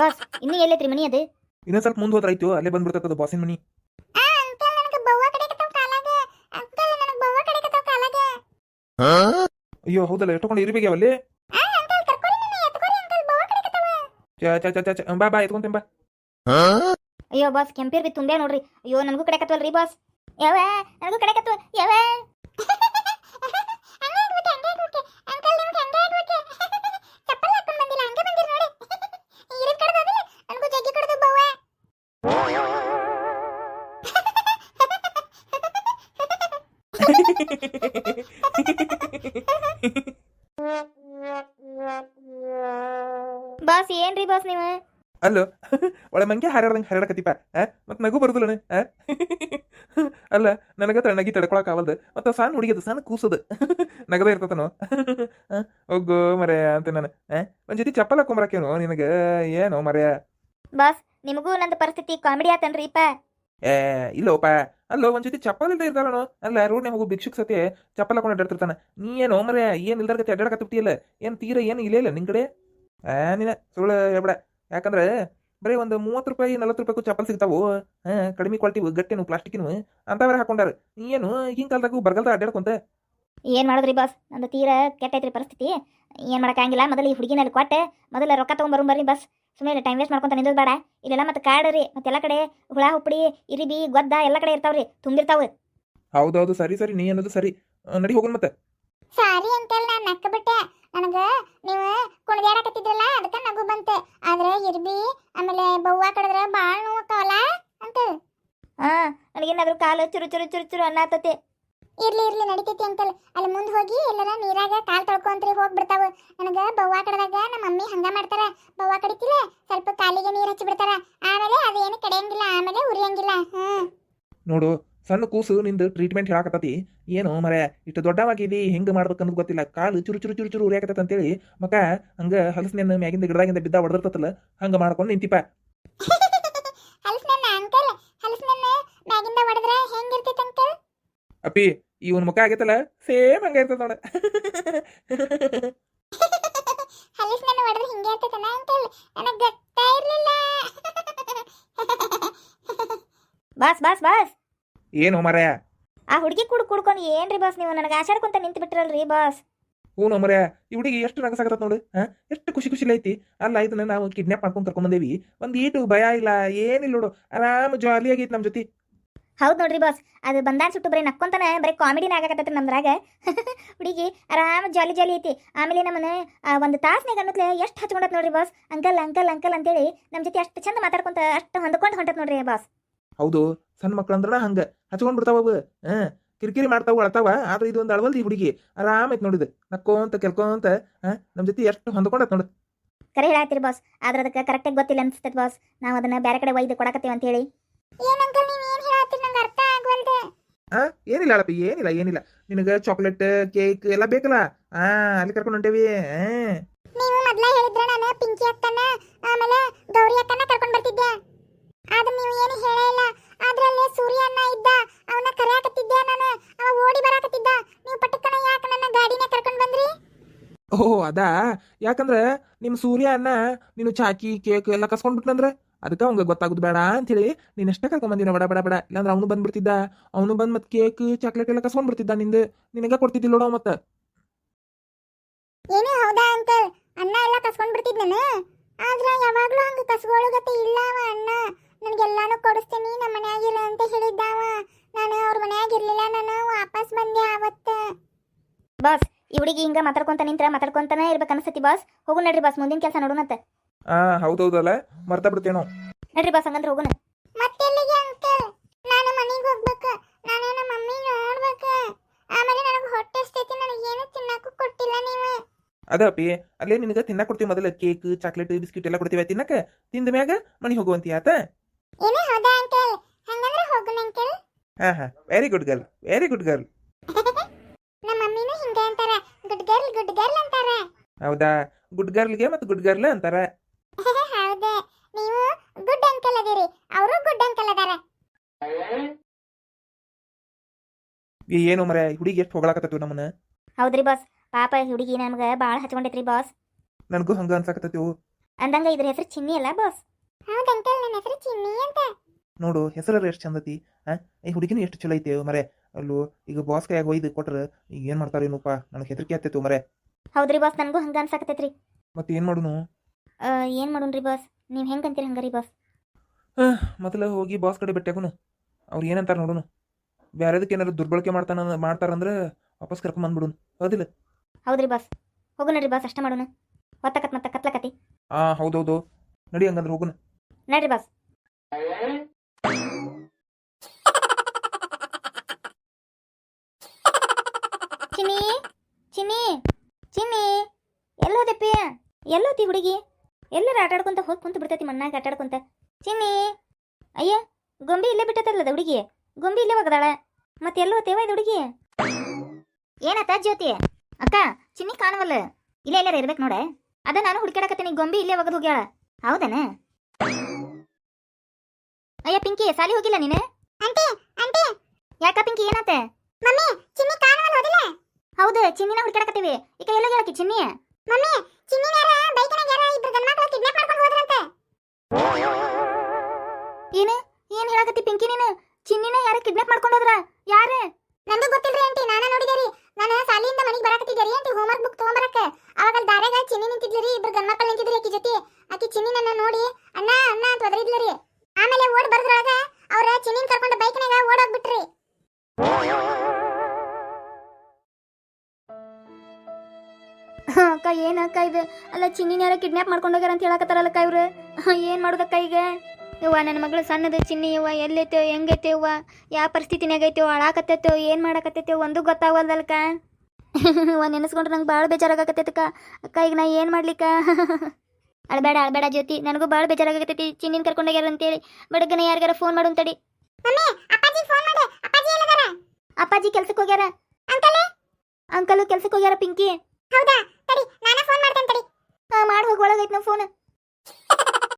Boss ಇನ್ನೂ ಎಲ್ಲೈತ್ರಿ ಮನಿ ಅದು? ಇನ್ನೊಂದ್ ಸ್ವಲ್ಪ ಮುಂದೆ ಹೋದ್ರ ಆಯ್ತು ಅಲ್ಲೇ ಬಂದ್ಬಿಡ್ತದ ಬಾಸಿನ ಮನಿ. ಅಂಕಲ್ ನನಗೆ ಬವ್ವ ಕಡೆಕತ್ತಾವ ಕಾಲಾಗ. ಅಂಕಲ್ ನನಗೆ ಬವ್ವ ಕಡೆಕತ್ತಾವ ಕಾಲಾಗ. ಅಯ್ಯೋ ಹೌದಲ್ಲ ಎಷ್ಟೊಂಡು ಇರ್ಬೇಕು ಅವಲ್ಲಿ ಅಂಕಲ್ ಕರ್ಕೊರಿ ನನ್ನ ಎತ್ಕೊರಿ ಅಂಕಲ್ ಬವ್ವ ಕಡೆಕತ್ತಾವ ಚ ಚ ಚ ಚ ಬಾ ಬಾ ಎತ್ಕೊಂತೇನ್ ಬಾ. ಅಯ್ಯೋ ಬಾಸ್ ಕೆಂಪೇರ್ ಬಿ ತುಂಬೆ ನೋಡ್ರಿ. ಅಯ್ಯೋ ನನಗೂ ಕಡೆಕತ್ವಲ್ರಿ ಬಾಸ್. ಯಾವ ನನಗೂ ಕಡೆಕತ್ವ ಯಾವ ಬಾಸ್ ಏನ್ರಿ ಬಾಸ್ ನೀವು? ಅಲ್ಲೋ ಒಳ ಮಂಗೆ ಹಾರಾಡ್ದಂಗೆ ಹಾರಾಡಕತ್ತಿಪ್ಪ ಆ? ಮತ್ ನಗು ಬರುದಿಲ್ಲ ಅಲ್ಲ ನನಗ ತಣ್ಣಗಿ ತಡ್ಕೊಳಕ್ ಆಗಲ್ದು ಮತ್ತ ಸಣ್ಣ ಹುಡುಗಿದ ಸಣ್ಣ ಕೂಸದ ನಗದ ಇರ್ತತನೋ? ಒಗ್ಗೋ ಮರೆಯ ಅಂತ ನಾನು ಒಂದ್ ಜೊತೆ ಚಪ್ಪಲ್ ಹಾಕೊಂಬರಕೇನು ನಿನಗ ಏನೋ ಮರೆಯ? ಬಾಸ್ ನಿಮಗೂ ನಂದು ಪರಿಸ್ಥಿತಿ ಕಾಮಿಡಿ ಆತನ್ರಿ ಇಪ್ಪ ಏ ಇಲ್ಲೋಪ ಅಲ್ಲೋ, ಒಂದ್ ಜೊತೆ ಚಪ್ಪಲ್ ಇಲ್ದ ಇರ್ತಾಳನೋ ಅಲ್ಲ ರೋಡ್ ಹೋಗು ಭಿಕ್ಷುಕ್ ಸತಿ ಚಪ್ಪಲ್ ಹಾಕೊಂಡು ಅಡ್ಡಾಡ್ತಿರ್ತಾನ ನೀ ಏನು ಮರೆ ಏನ್ ಇಲ್ದಾರ ಗತಿ ಅಡ್ಡಾಡಕತ್ತಿಲ್ಲ ಏನ್ ತೀರ, ಏನು ಇಲ್ಲ ಇಲ್ಲ ನಿನ್ ಕಡೆ? ಆ ನೀನ, ಸುಳ್ಳು ಹೇಳ್ಬೇಡ. ಯಾಕಂದ್ರೆ, ಬರೀ ಒಂದು ಮೂವತ್ತು ರೂಪಾಯಿ, ನಲವತ್ತು ರೂಪಾಯಿಗೂ ಚಪ್ಪಲ್ ಸಿಗ್ತಾವು. ಹಾ, ಕಡಿಮೆ ಕ್ವಾಲಿಟಿ ಗಟ್ಟಿನು ಪ್ಲಾಸ್ಟಿಕ್ನು ಅಂತವರ ಹಾಕೊಂಡಾರ. ನೀ ಏನು ಈಗಿನ ಕಾಲದಾಗೂ ಬರಗಲ್ದ ಅಡ್ಡಾಡ್ಕೊಂತ? ಏನ್ ಮಾಡಿದ್ರಿ ಬಾಸ್ ನಂದು ತೀರ ಕೆಟ್ಟೈತ್ರಿ ಪರಿಸ್ಥಿತಿ. ಏನ್ ಮಾಡಕ್ಕಾಗಿಲ್ಲ ಮೊದಲು ಈ ಹುಡುಗಿನಲ್ಲಿ ಕೊಟ್ಟೆ. ಮೊದಲ ರೊಕ್ಕ ತಗೊಂಬರು ಬರ್ರಿ ಬಸ್ ಸುಮ್ಮನೆ ಟೈಮ್ ವೇಸ್ಟ್ ಮಾಡ್ಕೊಂತ ನಿಂದೋದ್ ಬೇಡ. ಇಲ್ಲೆಲ್ಲ ಮತ್ತೆ ಕಾಡು ರೀ ಮತ್ತೆ ಎಲ್ಲಾ ಕಡೆ ಹುಳ ಹುಪ್ಪಡಿ ಇರಿಬಿ ಗೊದ್ದ ಎಲ್ಲ ಕಡೆ ಇರ್ತಾವ್ರಿ ತುಂಬಿರ್ತಾವ. ಹೌದೌದು ಸರಿ ಸರಿ ನೀ ಅನ್ನೋದು ಸರಿ. ನಡಿ ಹೋಗೋಣ ಮತ್ತೆ. ಸಾರಿ ಅಂಕಲ್ ನಾನು ನಕ್ಕ ಬಿಟ್ಟೆ ನನಗ ನೀವು ಕುಣಿದಾಡಕತ್ತಿದ್ರಲ್ಲ ಅದಕ್ಕೆ ನಗು ಬಂತೆ. ಆದ್ರೆ ಇರ್ಬಿ ಆಮೇಲೆ ಬವ್ವ ಕಡದ್ರ ಬಾಳ ನೋವಕ್ಕವಲ್ಲ ಅಂತ ಹಾ ನನಗೇನಾದ್ರೂ ಕಾಲು ಚುರು ಚುರು ಚುರು ಚುರು ಅನ್ನತತಿ ಇರ್ಲಿ ಇರ್ಲಿ ನಡಿತೈತಿ ಅಂಕಲ್ ಅಲ್ಲಿ ಮುಂದೆ ಹೋಗಿ ಎಲ್ಲರ ನೀರಾಗ ಕಾಲು ತೊಳ್ಕೊಂತ್ರಿ ಹೋಗ್ಬಿಡ್ತಾವ ನನಗ ಬವ್ವ ಕಡದಾಗ ನಮ್ಮ ಮಮ್ಮಿ ಹಂಗ ಮಾಡ್ತಾರ. ಬವ್ವ ಕಡಿತಿಲ್ಲ ಸ್ವಲ್ಪ ಕಾಲಿಗೆ ನೀರ್ ಹಚ್ಚಿ ಬಿಡ್ತಾರ. ಆಮೇಲೆ ಅದೇನು ಕಡೆಯಂಗಿಲ್ಲ ಆಮೇಲೆ ಉರಿಯಂಗಿಲ್ಲ. ಹ್ಮ್. ನೋಡು ಸಣ್ಣ ಕೂಸು ನಿಂದು ಟ್ರೀಟ್ಮೆಂಟ್ ಹೇಳಾಕತ್ತತಿ. ಏನು ಮರೆ ಇಷ್ಟು ದೊಡ್ಡವಾಗಿದಿ ಹೆಂಗ್ ಮಾಡ್ಬೇಕು ಅನ್ನೋದು ಗೊತ್ತಿಲ್ಲ. ಕಾಲು ಚುರು ಚುರು ಚುರು ಚುರು ಉರಿಯಾಕತ್ತ ಅಂತೇಳಿ. ಮಕ ಹಂಗ ಹಲಸಿನ ಮ್ಯಾಗಿಂದ ಗಿಡದಾಗಿಂದ ಬಿದ್ದ ಹೊಡೆದಿರ್ತತಲ್ಲ ಹಂಗೆ ಮಾಡ್ಕೊಂಡು ನಿಂತಿಪ್ಪ. ಅಂಕಲ್ ಮ್ಯಾಗಿಂದ ಹೊಡೆದ್ರೆ ಹೆಂಗಿರ್ತೈತಿ ಅಂಕಲ್? ಅಪ್ಪಿ ಇವನ್ ಮುಖ ಆಗೈತಲ್ಲ ಸೇಮ್ ಹಂಗ ಇರ್ತದ ನೋಡ. ಹಿಂಗೆ ಇರ್ತೈತನ ಅಂಕಲ್. ನನಗ್ ಗೊತ್ತಾ ಇರ್ಲಿಲ್ಲ. Boss boss boss. ಏನು ಮರ ಆ ಹುಡುಗಿ ಕುಡ್ ಕುಡ್ಕೊಂಡು ಏನ್ರಿ ಬಾಸ್ ನೀವು? ನನಗೆ ಆಶಾಡ್ಕೊಂತ ನಿಂತು ಬಿಟ್ರಲ್ರಿ ಬಾಸ್. ಹ್ಞೂ ಮರ ಈ ಹುಡುಗಿ ಎಷ್ಟು ನಗಸಾಕತ್ತ ನೋಡು ಹಾ? ಎಷ್ಟು ಖುಷಿ ಖುಷಿ ಐತಿ. ಅಲ್ಲ ಇದನ್ನ ನಾವು ಕಿಡ್ನಾಪ್ ಮಾಡ್ಕೊಂಡು ಕರ್ಕೊಂಡ್ ಬಂದೇವಿ. ಒಂದ್ ಈಟು ಭಯ ಇಲ್ಲ ಏನಿಲ್ಲ ನೋಡು. ಆರಾಮ್ ಜಾಲಿ ಆಗೈತಿ ನಮ್ ಜೊತೆ. ಹೌದ್ ನೋಡ್ರಿ ಬಾಸ್ ಅದು ಬಂದಾನ್ ಸುಟ್ಟು ಬರೀ ನಕ್ಕೊಂತಾನೆ ಬರೀ ಕಾಮಿಡಿನ ಆಗಕತ್ತೈತ್ರಿ ನಮ್ದ್ರಾಗ. ಹುಡುಗಿ ಆರಾಮ ಜಾಲಿ ಜಾಲಿ ಐತಿ. ಆಮೇಲೆ ನಮ್ಮನ್ನ ಆ, ಒಂದು ತಾಸ್ನಾಗ ಅನ್ನತ್ಲೆ ಎಷ್ಟು ಹಚ್ಕೊಂಡತ್ ನೋಡ್ರಿ ಬಾಸ್ ಅಂಕಲ್ ಅಂಕಲ್ ಅಂಕಲ್ ಅಂತೇಳಿ ನಮ್ಮ ಜೊತೆ ಅಷ್ಟು ಚಂದ ಮಾತಾಡ್ಕೊಂತ ಅಷ್ಟು ಹೊಂದ್ಕೊಂಡು ಹೊಂಟತ್ ನೋಡ್ರಿ ಬಾಸ್ ಹೌದು ಸಣ್ಣ ಮಕ್ಳು ಅಂದ್ರ ಹಂಗ. ಹಚ್ಕೊಂಡ್ ಬಿಡ್ತಾವ ಅವು. ಹಾ ಕಿರಿಕಿರಿ ಮಾಡ್ತಾವ ಅಳ್ತಾವ ಆದ್ರೆ ಇದು ಒಂದು ಅಳವಲ್ದಿ ಹುಡುಗಿ. ಆರಾಮ ಐತಿ ನೋಡಿದ್. ನಕ್ಕೋಂತ ಕೆಲ್ಕೋಂತ ನಮ್ಮ ನಮ್ ಜೊತೆ ಎಷ್ಟು ಹೊಂದ್ಕೊಂಡತ್ ನೋಡು. ಕರೆ ಹೇಳತ್ತೀರಿ ಬಾಸ್ ಆದ್ರೆ ಅದಕ್ಕೆ ಕರೆಕ್ಟಾಗಿ ಗೊತ್ತಿಲ್ಲ ಅನ್ಸ್ತೈತೆ ಬಾಸ್ ನಾವು ಅದನ್ನ ಬೇರೆ ಕಡೆ ಒಯ್ದು ಕೊಡಕತ್ತೀವಿ ಅಂತ ಹೇಳಿ ಏನ್ ಅಂಕಲ್ ನೀವ್ ಏನ್ ಹೇಳತ್ತೀರಿ ನಂಗೆ ಅರ್ಥ ಆಗವಲ್ದೆ ಆ? ಏನಿಲ್ಲ ಅಳಪ್ಪ ಏನಿಲ್ಲ ಏನಿಲ್ಲ. ನಿನಗ ಚಾಕ್ಲೇಟ್ ಕೇಕ್ ಎಲ್ಲ ಬೇಕಲ್ಲ? ಆ ಅಲ್ಲಿ ಕರ್ಕೊಂಡು ಹೊಂಟೇವಿ. ನೀವು ಮೊದ್ಲ ಹೇಳಿದ್ರ ನಾನು ಪಿಂಕಿ ಅಕ್ಕನ ಆಮೇಲೆ ಗೌರಿ ಅಕ್ಕನ ಕರ್ಕೊಂಡು ಬರ್ತಿದ್ದೆ. ಆದ್ರೆ ನೀವು ಏನು ಹೇಳೇ ಇಲ್ಲ. ಅದ್ರಲ್ಲಿ ಸೂರ್ಯ ಅಣ್ಣ ಇದ್ದ ಅವನ ಕರೆಯಾಕತ್ತಿದ್ದೆ ನಾನು. ಅವ ಓಡಿ ಬರಾಕತ್ತಿದ್ದ. ನೀವು ಪಟಕ್ಕನ ಯಾಕೆ ನನ್ನ ಗಾಡಿನ ಕರ್ಕೊಂಡು ಬಂದ್ರಿ? ಓಹ್ ಅದಾ? ಯಾಕಂದ್ರೆ ನಿಮ್ ಸೂರ್ಯ ಅನ್ನ ನೀನು ಚಾಕಿ ಕೇಕ್ ಎಲ್ಲ ಕಸ್ಕೊಂಡ್ಬಿಟ್ನಂದ್ರ ಅದಕ್ಕ ಅವಂಗ ಗೊತ್ತಾಗುದು ಬೇಡ ಅಂತೇಳಿ ನೀನ್ ಎಷ್ಟೇ ಕರ್ಕೊಂಡ್ ಬಂದಿನ ಬಡ ಬಡ ಬಡ ಇಲ್ಲಾಂದ್ರೆ ಅವನು ಬಂದ್ಬಿಡ್ತಿದ್ದ. ಅವನು ಬಂದ್ ಮತ್ತೆ ಕೇಕ್ ಚಾಕ್ಲೇಟ್ ಎಲ್ಲ ಕಸ್ಕೊಂಡ್ ಬಿಡ್ತಿದ್ದ ನಿಂದ. ನಿನಗ ಕೊಡ್ತಿದ್ದಿಲ್ಲ ನೋಡ ಮತ್ತ. ಏನೇ ಹೌದಾ ಅಂಕಲ್ ಅಣ್ಣ ಎಲ್ಲ ಕಸ್ಕೊಂಡ್ ಬಿಡ್ತಿದ್ನನು ಆದ್ರೆ ಯಾವಾಗ್ಲೂ ಹಂಗ ಕಸ್ಕೊಳ್ಳೋಗತ್ತೆ ಇಲ್ಲ ಅವ ಅಣ್ಣ ನನಗೆಲ್ಲಾನು ಕೊಡಿಸ್ತೀನಿ ನಮ್ಮ ಮನ್ಯಾಗಿಲ್ಲ ಅಂತ ಹೇಳಿದ್ದಾವ ನಾನು ಅವ್ರ ಮನ್ಯಾಗಿರ್ಲಿಲ್ಲ ನಾನು ವಾಪಸ್ ಬಂದೆ ಆವತ್ತ. ಬಾಸ್ ಈ ಹುಡುಗಿ ಹಿಂಗ ಮಾತಾಡ್ಕೊಂತ ನಿಂತ್ರ ಮಾತಾಡ್ಕೊಂತಾನೆ ಇರ್ಬೇಕು ಅನ್ಸತಿ ಬಾಸ್ ಹೋಗು ನಡ್ರಿ ಬಾಸ್ ಮುಂದಿನ ಕೆಲಸ ನೋಡೋಣಂತ ಆ ಹೌದೌದಲ್ಲ? ಮರ್ತಾ ಬಿಡ್ತೇನೋ ನಡ್ರಿ ಬಾ ಹಂಗಂದ್ರೆ ಹೋಗೋಣ. ಮತ್ತೆಲ್ಲಿಗೆ ಅಂಕಲ್? ನಾನು ಮನೆಗೆ ಹೋಗ್ಬೇಕ. ನಾನು ನಮ್ಮ ಮಮ್ಮಿ ನೋಡ್ಬೇಕ. ಆಮೇಲೆ ನನಗೆ ಹೊಟ್ಟೆ ಎಷ್ಟೈತಿ ನನಗೆ ಏನು ತಿನ್ನಕ್ಕೂ ಕೊಟ್ಟಿಲ್ಲ ನೀವು. ಅದ ಅಪ್ಪಿ ಅಲ್ಲೇ ನಿನಗ ತಿನ್ನಕ್ ಕೊಡ್ತೀವಿ ಮೊದಲ ಕೇಕ್ ಚಾಕ್ಲೇಟ್ ಬಿಸ್ಕಿಟ್ ಎಲ್ಲ ಕೊಡ್ತೀವಿ ತಿನ್ನಕ ತಿಂದ ಮ್ಯಾಗ ಮನಿ ಹೋಗುವಂತಿ ಆತ? ಏನೇ ಹೌದಾ ಅಂಕಲ್? ಹಂಗಂದ್ರೆ ಹೋಗೋಣ ಅಂಕಲ್. ಹಾ ಹಾ. Very good girl very good girl ನಮ್ಮ ಮಮ್ಮಿನೂ ಹಿಂಗೆ ಅಂತಾರ. ಗುಡ್ ಗರ್ಲ್ ಗುಡ್ ಗರ್ಲ್ ಅಂತಾರೆ. ಹೌದಾ? ಗುಡ್ ಗರ್ಲ್ಗೆ ಮತ್ತು ಗುಡ್ ಗರ್ಲ್ ಅಂತಾರ. ಹೌದೇ. ನೀವು ಗುಡ್ ಅಂಕಲ್ ಅದೀರಿ. ಅವರು ಗುಡ್ ಅಂಕಲ್ ಅದಾರ. ಏನು ಮರ ಹುಡುಗಿ ಎಷ್ಟು ಹೊಗಳಾಕತ್ತೇವ್ ನಮ್ಮನ್ನ? ಹೌದ್ರಿ ಬಾಸ್ ಪಾಪ ಹುಡುಗಿ ನಮ್ಗೆ ಭಾಳ ಹಚ್ಕೊಂಡೈತ್ರಿ ಬಾಸ್ ನನಗೂ ಹಂಗ ಅನ್ಸಾಕತ್ತೇವು ಅಂದಂಗ ಇದ್ರ ಹೆಸರು ಚಿನ್ನಿ ಅಲ್ಲ ಬಾಸ್ ಹೌದು ಅಂಕಲ್ ನನ್ನ ಹೆಸರು ಚಿನ್ನಿ ಅಂತ. ನೋಡು ಹೆಸರು ಎಷ್ಟು ಚಂದತಿ ಆ? ಈ ಹುಡುಗಿನೂ ಎಷ್ಟು ಚಲೋ ಐತೆ ಮರೆ. ಅಲ್ಲೂ ಈಗ ಬಾಸ್ ಕೈಯಾಗ ಒಯ್ದು ಕೊಟ್ರ ಈಗ ಏನು ಮಾಡ್ತಾರೇನಪ್ಪ ನನಗೆ ಹೆದರಿಕೆ ಆಗ್ತೈತು ಮರೆ. ಹೌದ್ರಿ ಬಾಸ್ ನನಗೂ ಹಂಗ ಅನ್ಸಾಕತ್ತೈತ್ರಿ. ಮತ್ತೆ ಏನು ಮಾಡೋನು? ಏನ್ ಮಾಡೋಣ್ರಿ ಬಾಸ್ ನೀವು ಹೆಂಗೆ ಅಂತೀರಿ ಹಂಗಾರಿ ಬಾಸ್ ಮೊದಲು ಹೋಗಿ ಬಾಸ್ ಕಡೆ ಬೆಟ್ಟಾಗುನು ಅವ್ರು ಏನಂತಾರೆ ನೋಡೋಣ. ಬೇರೆದಕ್ಕೆ ಏನಾರು ದುರ್ಬಳಕೆ ಮಾಡ್ತಾನ ಮಾಡ್ತಾರಂದ್ರೆ ವಾಪಸ್ ಕರ್ಕೊಂಬಂದ್ಬಿಡುನು ಹೌದಿಲ್ಲ? ಹೌದ್ರಿ ಬಾಸ್ ಹೋಗು ನಡ್ರಿ ಬಾಸ್ ಅಷ್ಟೇ ಮಾಡೋಣ. ಒತ್ತಕತ್ ಮತ್ತೆ ಕತ್ಲಕತಿ ಹಾಂ ಹೌದೌದು. ನಡಿ ಹಂಗಂದ್ರೆ ಹೋಗೋಣ. ನಡ್ರಿ ಬಾಸ್ ಚಿನ್ನಿ ಚಿನ್ನಿ ಚಿನ್ನಿ ಎಲ್ಲೋದಪ್ಪಿ? ಎಲ್ಲೋತಿ ಹುಡುಗಿ? ಎಲ್ಲರ ಆಟಾಡ್ಕೊಂತ ಹೋಗಿ ಕುಂತ ಬಿಡ್ತೈತಿ ಮಣ್ಣಾಗ ಆಟಾಡ್ಕೊಂತ. ಚಿನ್ನಿ! ಅಯ್ಯ ಗೊಂಬಿ ಇಲ್ಲೇ ಬಿಟ್ಟತಲ್ಲದ ಹುಡುಗಿ? ಗೊಂಬಿ ಇಲ್ಲೇ ಒಗದಾಳ ಮತ್ತೆ ಎಲ್ಲೋತೇವ ಇದು ಹುಡುಗಿ? ಏನತ್ತ ಜ್ಯೋತಿ? ಅಕ್ಕ ಚಿನ್ನಿ ಕಾಣವಲ್ಲ. ಇಲ್ಲೇ ಎಲ್ಲಾರ ಇರ್ಬೇಕು ನೋಡ. ಅದ ನಾನು ಹುಡುಕಾಡಕತ್ತೀನಿ ಗೊಂಬೆ ಇಲ್ಲೇ ಒಗದು ಹೋಗ್ಯಾಳ. ಹೌದನ? ಅಯ್ಯ ಪಿಂಕಿ ಸಾಲಿ ಹೋಗಿಲ್ಲ ನೀನು? Aunty aunty! ಯಾಕ ಪಿಂಕಿ ಏನಾತ? ಮಮ್ಮಿ ಚಿನ್ನಿ ಕಾಣವಲ್ಲ ಹೋದಿಲ್ಲ? ಹೌದು ಚಿನ್ನಿನ ಹುಡುಕಾಡಕತ್ತೀವಿ ಈಗ ಎಲ್ಲ ಹೇಳಕ್ಕೆ ಚಿನ್ನಿ? ಮಮ್ಮಿ ಚಿನ್ನಿನ್ಯಾರ ಬೈಕನಾಗ ಯಾರ ಇಬ್ರು ಗಂಡ ಮಕ್ಕಳು ಕಿಡ್ನಾಪ್ ಮಾಡ್ಕೊಂಡು ಹೋದ್ರಂತೆ. ಏನು? ಏನ್ ಹೇಳಕತ್ತಿ ಪಿಂಕಿ ನೀನು? ಚಿನ್ನಿನ ಯಾರ ಕಿಡ್ನಾಪ್ ಮಾಡ್ಕೊಂಡು ಹೋದ್ರ? ಯಾರ? ನಂದು ಗೊತ್ತಿಲ್ರಿ ಆಂಟಿ ನಾನ ನೋಡಿದೇರಿ. ನಾನು ಸಾಲಿಯಿಂದ ಮನೆಗೆ ಬರಾಕತ್ತಿದ್ದೇರಿ ಆಂಟಿ ಹೋಮ್ವರ್ಕ್ ಬುಕ್ ತಗೊಂಬರಕ್ಕೆ. ಅವಾಗ ಅಲ್ಲಿ ದಾರ್ಯಾಗ ಚಿನ್ನಿ ನಿಂತಿದ್ಲರಿ ಇಬ್ರು ಗಂಡ ಮಕ್ಕಳು ನಿಂತಿದ್ರಿ ಆಕಿ ಜೊತೆ. ಆಕಿ ಚಿನ್ನಿ ನನ್ನ ನೋಡಿ ಅಣ್ಣ ಅಣ್ಣ ಅಂತ ಒದರಿದ್ಲರಿ. ಆಮೇಲೆ ಓಡ್ ಬರ್ದ್ರೊಳಗ ಅವ್ರ ಚಿನ್ನಿನ ಕರ್ಕೊಂಡು ಏನಕ್ಕ ಇದು? ಅಲ್ಲ ಚಿನ್ನಿನ ಯಾರ ಕಿಡ್ನಾಪ್ ಮಾಡ್ಕೊಂಡೋಗ್ಯಾರ ಅಂತ ಹೇಳಕತ್ತಾರಲ್ಲಕ್ಕ ಇವ್ರು? ಏನ್ ಮಾಡೋದಕ್ಕ ಈಗ? ಯವ್ವ ನನ್ನ ಮಗಳು ಸಣ್ಣದ ಚಿನ್ನಿ ಯುವ ಎಲ್ಲೈತೋ ಹೆಂಗೈತೆ ಯಾವ ಪರಿಸ್ಥಿತಿನಾಗ ಐತೋ ಅಳಾಕತ್ತೈತೋ ಏನ್ ಮಾಡಕತ್ತೈತೋ ಒಂದು ಗೊತ್ತಾಗವಲ್ದಲ್ಕ ಅವ್ವ ನೆನೆಸ್ಕೊಂಡ್ರೆ ನಂಗೆ ಭಾಳ ಬೇಜಾರಾಗತ್ತೈತಕ್ಕ ಅಕ್ಕ. ಈಗ ನಾ ಏನು ಮಾಡ್ಲಿಕ್ಕ? ಅಳ್ಬೇಡ ಅಳ್ಬೇಡ ಜ್ಯೋತಿ ನನಗೂ ಭಾಳ ಬೇಜಾರಾಗತ್ತೈತಿ ಚಿನ್ನಿನ ಕರ್ಕೊಂಡೋಗ್ಯಾರ ಅಂತೇಳಿ. ಬಡಗನ ಯಾರಿಗಾರ ಫೋನ್ ಮಾಡು ಅಂತಡಿ ಅಪ್ಪಾಜಿ ಫೋನ್ ಮಾಡು ಅಪ್ಪಾಜಿ ಎಲ್ಲದಾರ? ಅಪ್ಪಾಜಿ ಕೆಲ್ಸಕ್ಕೆ ಹೋಗ್ಯಾರ. ಅಂಕಲ್? ಅಂಕಲು ಕೆಲ್ಸಕ್ಕೆ ಹೋಗ್ಯಾರ ಪಿಂಕಿ. ಹೌದಾ? ತಡಿ ನಾನೇ ಫೋನ್ ಮಾಡ್ತೇನೆ ತಡಿ. ಮಾಡಿ ಹೋಗಿ ಒಳಗೈತೆ ನಾವು ಫೋನ್